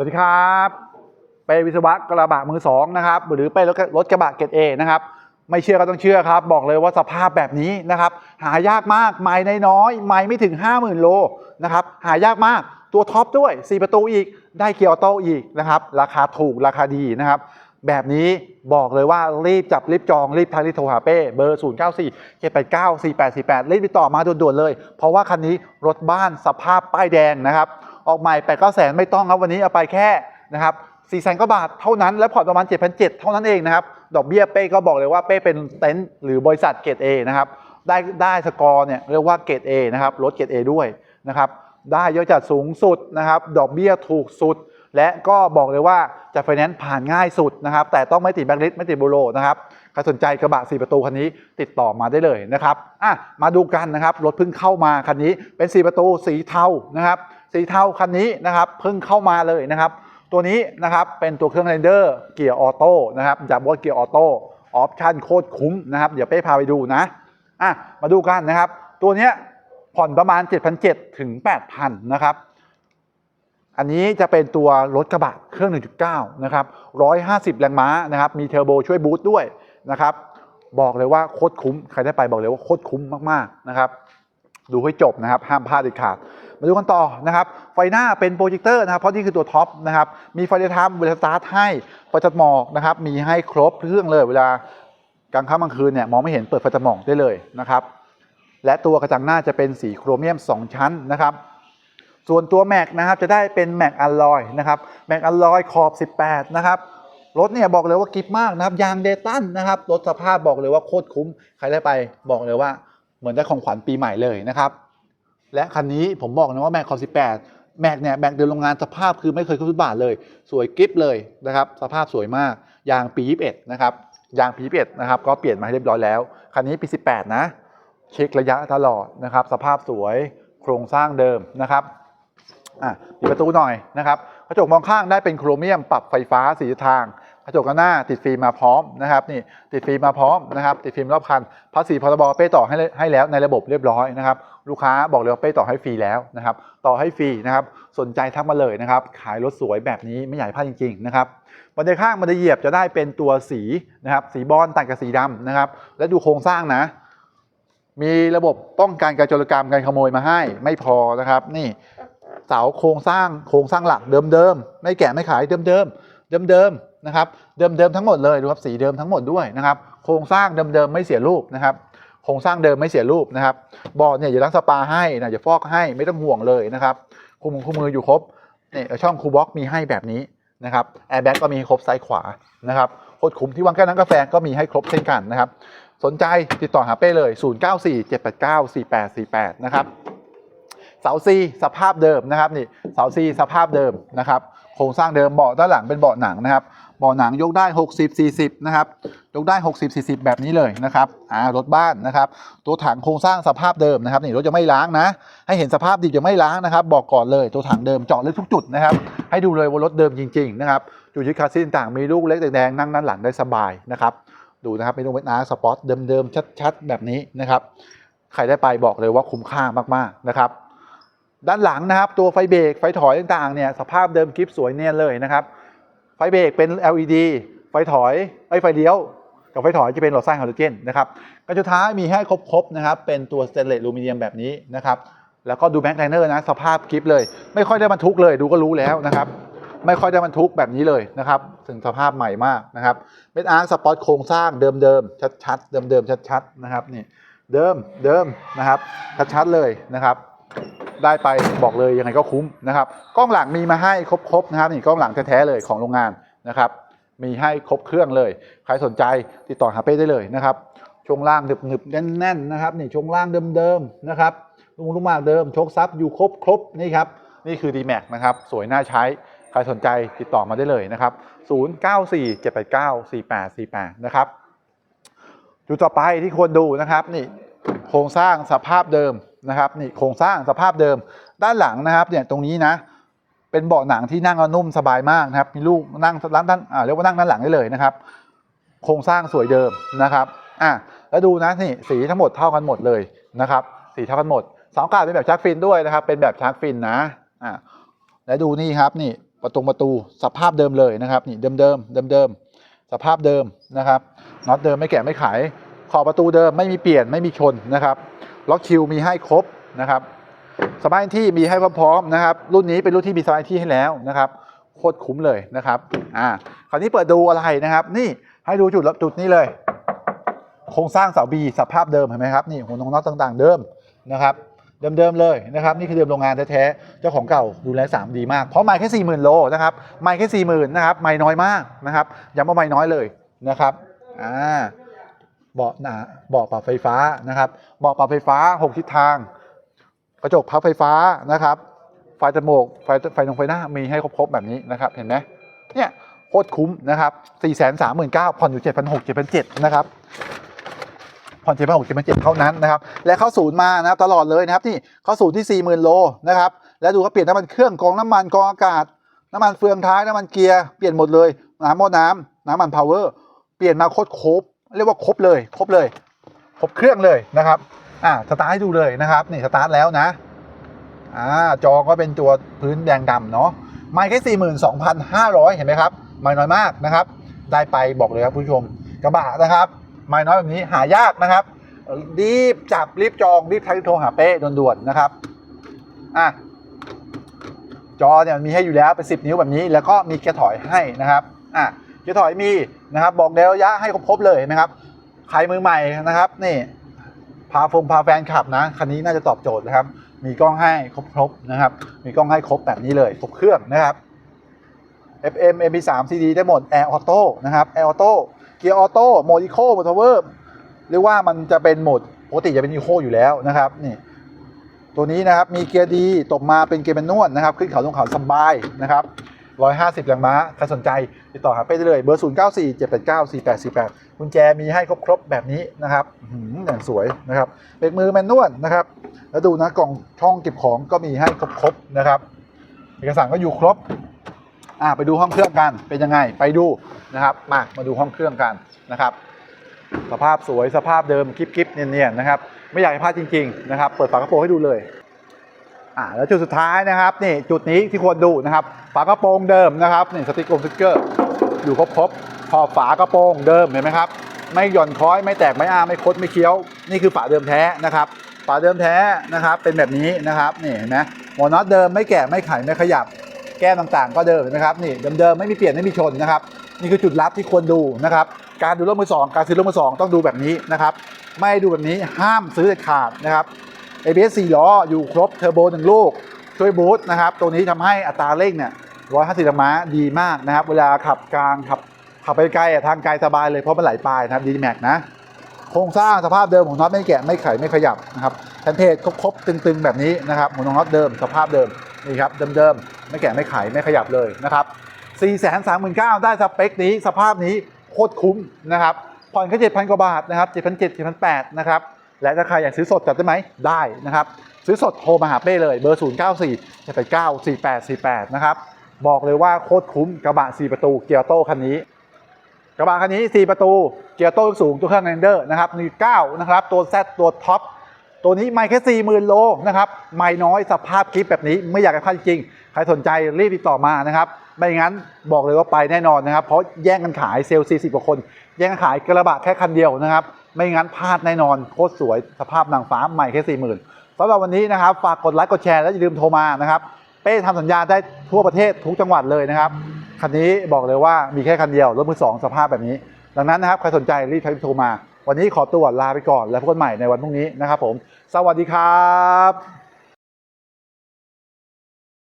สวัสดีครับ เป้วิศวะกระบะมือสองนะครับหรือเป้รถรถกระบะเกรดเอนะครับไม่เชื่อก็ต้องเชื่อครับ บอกเลยว่าสภาพแบบนี้นะครับ หายากมากไม้น้อยไม้ไม่ถึง 50,000 โลนะครับหายากมากตัวท็อปด้วย 4 ประตูอีกได้เกียร์ออโต้อีกนะครับ ราคาถูกราคาดีนะครับ แบบนี้บอกเลยว่ารีบจับรีบจองรีบทักรีบโทรหาเป้เบอร์ 0 9 4 7 8 9 4 8 4 8 รีบติดต่อมาด่วนๆเลย เพราะว่าคันนี้รถบ้านสภาพป้ายแดงนะครับ ออกใหม่8 9แสนไม่ต้องครับวันนี้เอาไปแค่นะครับ4แสนกว่าบาทเท่านั้น และผ่อนประมาณ7 7 0 0เท่านั้นเองนะครับ ดอกเบี้ยเป้ก็บอกเลยว่าเป้เป็นเต็นท์หรือบริษัทเกรด A นะครับได้ได้สกอร์เนี่ยเรียกว่าเกรด A นะครับรถเกรด A ด้วยนะครับได้ยอะจัดสูงสุดนะครับดอกเบี้ยถูกสุด และก็บอกเลยว่าจะไฟแนนซ์ผ่านง่ายสุดนะครับแต่ต้องไม่ติดแบงค์ลิสไม่ติดโบโลนะครับใครสนใจกระบะ 4 ประตูคันนี้ติดต่อมาได้เลยนะครับอะมาดูกันนะครับรถเพิ่งเข้ามาคันนี้เป็น 4 ประตูสีเทานะครับ สีเทาคันนี้นะครับเพิ่งเข้ามาเลยนะครับ ตัวนี้นะครับเป็นตัวเครื่องเรนเดอร์เกียร์ออโต้นะครับจากว่าเกียร์ออโต้ออปชั่นโคตรคุ้มนะครับ เดี๋ยวเป้พาไปดูนะอะมาดูกันนะครับ ตัวเนี้ยผ่อนประมาณ 7,700 ถึง 8,000 นะครับ อันนี้จะเป็นตัวรถกระบะเครื่อง 1.9 นะครับ 150 แรงม้านะครับ มีเทอร์โบช่วยบูสต์ด้วยนะครับ บอกเลยว่าโคตรคุ้ม ใครได้ไปบอกเลยว่าโคตรคุ้มมาก ๆ นะครับ ดูให้จบนะครับ ห้ามพลาดเด็ดขาด มาดูกันต่อนะครับ ไฟหน้าเป็นโปรเจคเตอร์นะครับ เพราะนี่คือตัวท็อปนะครับ มีไฟเดย์ไทม์เวลาสตาร์ทให้ไฟจัดหมอกนะครับ มีให้ครบเครื่องเลยเวลากลางค่ำกลางคืนเนี่ยมองไม่เห็นเปิดไฟจัดหมอกได้เลยนะครับ และตัวกระจังหน้าจะเป็นสีโครเมียม 2 ชั้นนะครับ ส่วนตัวแม็กนะครับจะได้เป็นแม็กอ l ลอยนะครับแม็กอ l ลอยขอบ 18 นะครับรถเนี่ยบอกเลยว่ากิฟมากนะครับยางเดตันนะครับรถสภาพบอกเลยว่าโคตรคุ้มใครได้ไปบอกเลยว่า เหมือนได้ของขวัญปีใหม่เลยนะครับ และคันนี้ผมบอกนะว่าแม็กขอบ18แม็กเนี่ยแม็กเดินโรงงานสภาพคือไม่เคยขึ้นฟุตบาทเลย สวยกิฟเลยนะครับ สภาพสวยมาก ยางปี 21 นะครับ ยางปี 21 นะครับ ก็เปลี่ยนมาให้เรียบร้อยแล้ว คันนี้ปี 18 นะ เช็คระยะตลอดนะครับ สภาพสวยโครงสร้างเดิมนะครับ อะปิดประตูหน่อยนะครับ กระจกมองข้างได้เป็นโครเมียมปรับไฟฟ้าสีทาง ระจกหน้าติดฟิล์มมาพร้อมนะครับนี่ติดฟิล์มมาพร้อมนะครับติดฟิล์มรอบคันภาษีพรบเป้ต่อให้ให้แล้วในระบบเรียบร้อยนะครับลูกค้าบอกเลยว่าเป้ต่อให้ฟรีแล้วนะครับต่อให้ฟรีนะครับสนใจทักมาเลยนะครับขายรถสวยแบบนี้ไม่ใหญ่พลาดจริงๆนะครับบันไดข้างบันไดเหยียบจะได้เป็นตัวสีนะครับสีบอลตัดกับสีดำนะครับและดูโครงสร้างนะ มีระบบป้องกันการโจรกรรมการขโมยมาให้ไม่พอนะครับนี่เสาโครงสร้างโครงสร้างหลักเดิมๆไม่แกะไม่ขายเดิมๆเดิมๆ นะครับเดิมๆทั้งหมดเลยดูครับสีเดิมทั้งหมดด้วยนะครับโครงสร้างเดิมๆไม่เสียรูปนะครับโครงสร้างเดิมไม่เสียรูปนะครับบอร์ดเนี่ยอยู่ล้างสปาให้นะอย่าฟอกให้ไม่ต้องห่วงเลยนะครับคู่มือคู่มืออยู่ครบเนี่ยช่องคูบ็อกมีให้แบบนี้นะครับแอร์แบ็กก็มีครบซ้ายขวานะครับโคตรคุ้มที่วางแก้วน้ำกาแฟก็มีให้ครบเช่นกันนะครับ สนใจติดต่อหาเป้เลย 0947894848 นะครับเสาซีสภาพเดิมนะครับนี่เสาซีสภาพเดิมนะครับโครงสร้างเดิมเบาะด้านหลังเป็นเบาะหนังนะครับ เบาะหนังยกได้ 60 40 นะครับ ยกได้ 60 40 แบบนี้เลยนะครับอ่ารถบ้านนะครับ ตัวถังโครงสร้างสภาพเดิมนะครับนี่รถจะไม่ล้างนะ ให้เห็นสภาพดิบจะไม่ล้างนะครับ บอกก่อนเลยตัวถังเดิมเจาะลึกทุกจุดนะครับ ให้ดูเลยว่ารถเดิมจริง ๆ นะครับจุดยึดคาสซีต่างๆมีลูกเล็กแดงนั่งด้านหลังได้สบายนะครับ ดูนะครับเป็นลูกเม็ดอาสปอร์ตเดิมๆชัดๆ แบบนี้นะครับ ใครได้ไปบอกเลยว่าคุ้มค่ามากๆนะครับ ด้านหลังนะครับ ตัวไฟเบรกไฟถอยต่างๆเนี่ยสภาพเดิมกริฟสวยเนียนเลยนะครับ ไฟเบรกเป็น LED ไฟถอยไอยไฟเลี้ยว กับไฟถอยจะเป็นหลอดไส้ไฮโดรเจนนะครับกระจุดท้ายมีให้ครบๆนะครับ เป็นตัวสเตนเลสอลูมิเนียมแบบนี้นะครับ แล้วก็ดูแบ็คไลเนอร์นะสภาพกริฟเลย ไม่ค่อยได้บรรทุกเลยดูก็รู้แล้วนะครับ ไม่ค่อยได้บรรทุกแบบนี้เลยนะครับถึงสภาพใหม่มากนะครับเป็นอาร์สปอร์ตโครงสร้างเดิมๆชัดๆเดิมๆชัดๆนะครับนี่เดิมเดิมนะครับชัดๆเลยนะครับ ได้ไปบอกเลยยังไงก็คุ้มนะครับกล้องหลังมีมาให้ครบๆนะครับนี่กล้องหลังแท้ๆเลยของโรงงานนะครับมีให้ครบเครื่องเลย ใครสนใจติดต่อหาเป้ได้เลยนะครับช่วงล่างหนึบๆแน่นๆนะครับนี่ช่วงล่างเดิมๆนะครับลุงลุงมากเดิมโชคซับอยู่ครบครบๆนี่ครับนี่คือ d m a x นะครับสวยน่าใช้ ใครสนใจติดต่อมาได้เลยนะครับ 0947894848 นะครับ จุดต่อไปที่ควรดูนะครับนี่โครงสร้างสภาพเดิม นะครับนี่โครงสร้างสภาพเดิมด้านหลังนะครับเนี่ยตรงนี้นะเป็นเบาะหนังที่นั่งนุ่มสบายมากนะครับมีลูกนั่งด้านด้านอ่าเรียกว่านั่งด้านหลังได้เลยนะครับ โครงสร้างสวยเดิมนะครับอะแล้วดูนะนี่สีทั้งหมดเท่ากันหมดเลยนะครับ สีเท่ากันหมดเสาอากาศเป็นแบบชาร์กฟินด้วยนะครับ เป็นแบบชาร์กฟินนะอะแล้วดูนี่ครับนี่ประตูประตูสภาพเดิมเลยนะครับ นี่เดิมเดิมเดิมเดิมสภาพเดิมนะครับน็อตเดิมไม่แกะไม่ขายขอบประตูเดิมไม่มีเปลี่ยนไม่มีชนนะครับ ล็อกคิวมีให้ครบนะครับสบายที่มีให้พร้อมๆนะครับ รุ่นนี้เป็นรุ่นที่มีสบายที่ให้แล้วนะครับโคตรคุ้มเลยนะครับอ่าคราวนี้เปิดดูอะไรนะครับ นี่ให้ดูจุดจุดนี้เลย โครงสร้างเสาบีสภาพเดิมเห็นไหมครับนี่หัวนงน็อตต่างๆ เดิมนะครับเดิมๆเลยนะครับนี่คือเดิมโรงงานแท้ๆเจ้าของเก่าดูแลสามดีมากเพราะไม่แค่สี่หมื่นโลนะครับไม่แค่สี่หมื่นนะครับไม่น้อยมากนะครับย้ำว่าไม่น้อยเลยนะครับอ่า เบาะหนาเบาะปรับไฟฟ้านะครับเบาะปรับไฟฟ้าหกทิศทาง กระจกพับไฟฟ้านะครับ ไฟจมูกไฟไฟตรงไฟหน้ามีให้ครบๆแบบนี้นะครับ เห็นไหมเนี่ยโคตรคุ้มนะครับ4 3 9 0 0 0ผ่อนอยู่ 7,600 7,700นะครับ ผ่อน7,600 7,700เท่านั้นนะครับ และเข้าศูนย์มานะครับตลอดเลยนะครับนี่เข้าศูนย์ที่ 40,000 โลนะครับ แล้วดูเขาเปลี่ยนน้ำมันเครื่องกองน้ำมันกองอากาศ น้ำมันเฟืองท้ายน้ำมันเกียร์เปลี่ยนหมดเลย น้ำหม้อน้ำน้ำมันพาวเวอร์เปลี่ยนมาโคตรครบ เรียกว่าครบเลย ครบเลย ครบเครื่องเลยนะครับอ่าสตาร์ทให้ดูเลยนะครับนี่สตาร์ทแล้วนะอ่าจอก็เป็นตัวพื้นแดงดำเนาะไม่แค่สี่หมื่นสองพันห้าร้อยเห็นไหมครับไม่น้อยมากนะครับ ได้ไปบอกเลยครับผู้ชมกระบะนะครับ ไม่น้อยแบบนี้หายากนะครับ รีบจับรีบจองรีบทักโทรหาเป้ด่วนๆนะครับอะจอเนี่ยมันมีให้อยู่แล้วเป็น 10 นิ้วแบบนี้ แล้วก็มีเกียร์ถอยให้นะครับอะ เกียร์ถอยมีนะครับ บอกแนวระยะให้ครบเลยนไหมครับ ใครมือใหม่นะครับนี่พาฟงพาแฟนขับนะคันนี้น่าจะตอบโจทย์นะครับ มีกล้องให้ครบๆนะครับ มีกล้องให้ครบแบบนี้เลยครบเครื่องนะครับ FM MP3 CD ได้หมด Air Auto นะครับ Air Auto เกียร์ออโต้โหมดอีโคโหมดทาวเวอร์เรียกว่ามันจะเป็นโหมดปกติจะเป็นอีโคอยู่แล้วนะครับนี่ตัวนี้นะครับมีเกียร์ดีตบมาเป็นเกียร์แมนนวลนะครับ ขึ้นเขาลงเขาสบายนะครับ 150แรงม้าใครสนใจติดต่อหาเป้ได้เลย เบอร์ 0 9 4 7 8 9 4 8 4 8กุญแจมีให้ครบๆแบบนี้นะครับอื้อหืออย่างสวยนะครับเบรกมือแมนนวลนะครับ แล้วดูนะกล่องช่องเก็บของก็มีให้ครบๆนะครับ เอกสารก็อยู่ครบอ่าไปดูห้องเครื่องกันเป็นยังไงไปดูนะครับ มามาดูห้องเครื่องกันนะครับ สภาพสวยสภาพเดิมคลิปคลิปๆเนียนๆนะครับ ไม่อยากให้พลาดจริง ๆ นะครับ เปิดฝากระโปรงให้ดูเลย อ่าแล้วจุดสุดท้ายนะครับนี่จุดนี้ที่ควรดูนะครับ ฝากระโปรงเดิมนะครับนี่สติ๊กเกอร์สติ๊กเกอร์อยู่ครบๆขอฝากระโปรงเดิมเห็นไหมครับ ไม่หย่อนคล้อยไม่แตกไม่อ้าไม่คดไม่เคี้ยว นี่คือฝาเดิมแท้นะครับ ฝาเดิมแท้นะครับ เป็นแบบนี้นะครับนี่เห็นไหมหัวน็อตเดิมไม่แกะไม่ไขไม่ขยับ แก้มต่างๆ ก็เดิมเห็นไหมครับนี่เดิมๆไม่มีเปลี่ยนไม่มีชนนะครับ นี่คือจุดลับที่ควรดูนะครับ การดูรถมือสองการซื้อรถมือสองต้องดูแบบนี้นะครับ ไม่ดูแบบนี้ห้ามซื้อเด็ดขาดนะครับ ABS 4ล้ออยู่ครบเทอร์โบหนึ่งลูก ช่วยบูสต์นะครับ ตัวนี้ทำให้อัตราเร่งเนี่ย150แรงม้าดีมากนะครับ เวลาขับกลางขับขับไปไกลอะทางไกลสบายเลยเพราะมันไหลปลายนะครับดีแม็กนะ โครงสร้างสภาพเดิมของน็อตไม่แกะไม่ไขไม่ขยับนะครับแผ่นเพจครบตึงๆแบบนี้นะครับของน็อตเดิมสภาพเดิมนี่ครับเดิมๆไม่แกะไม่ไขไม่ขยับเลยนะครับ4 3 9 0 0 0ได้สเปคนี้สภาพนี้โคตรคุ้มนะครับผ่อนแค่7,000 กว่าบาทนะครับ7,700 7,800นะครับ และถ้าใครอยากซื้อสดจัดได้ไหมได้นะครับ ซื้อสดโทรมาหาเป้เลยเบอร์ 0 9 4 7 9 4 8 4 8 นะครับ บอกเลยว่าโคตรคุ้มกระบะ 4 ประตูเกียร์โต้คันนี้ กระบะคันนี้ 4 ประตูเกียร์โต้สูงตัวเครื่องแรนเดอร์นะครับมี9นะครับ ตัว Z ตัวท็อปตัวนี้ไม่แค่40,000 โลนะครับไม่น้อยสภาพคลิปแบบนี้ไม่อยากให้พลาดจริง ใครสนใจรีบติดต่อมานะครับ ไม่งั้นบอกเลยว่าไปแน่นอนนะครับ เพราะแย่งกันขายเซลล์40กว่าคน แย่งกันขายกระบะแค่คันเดียวนะครับ ไม่งั้นพลาดแน่นอนโคตรสวยสภาพนางฟ้าใหม่แค่สี่หมื่นสำหรับวันนี้นะครับ ฝากกดไลค์กดแชร์และอย่าลืมโทรมานะครับ เป้ทำสัญญาได้ทั่วประเทศทุกจังหวัดเลยนะครับ คันนี้บอกเลยว่ามีแค่คันเดียวรถมือสองสภาพแบบนี้ ดังนั้นนะครับใครสนใจรีบโทรมา วันนี้ขอตัวลาไปก่อนแล้วพบกันใหม่ในวันพรุ่งนี้นะครับผม สวัสดีครับ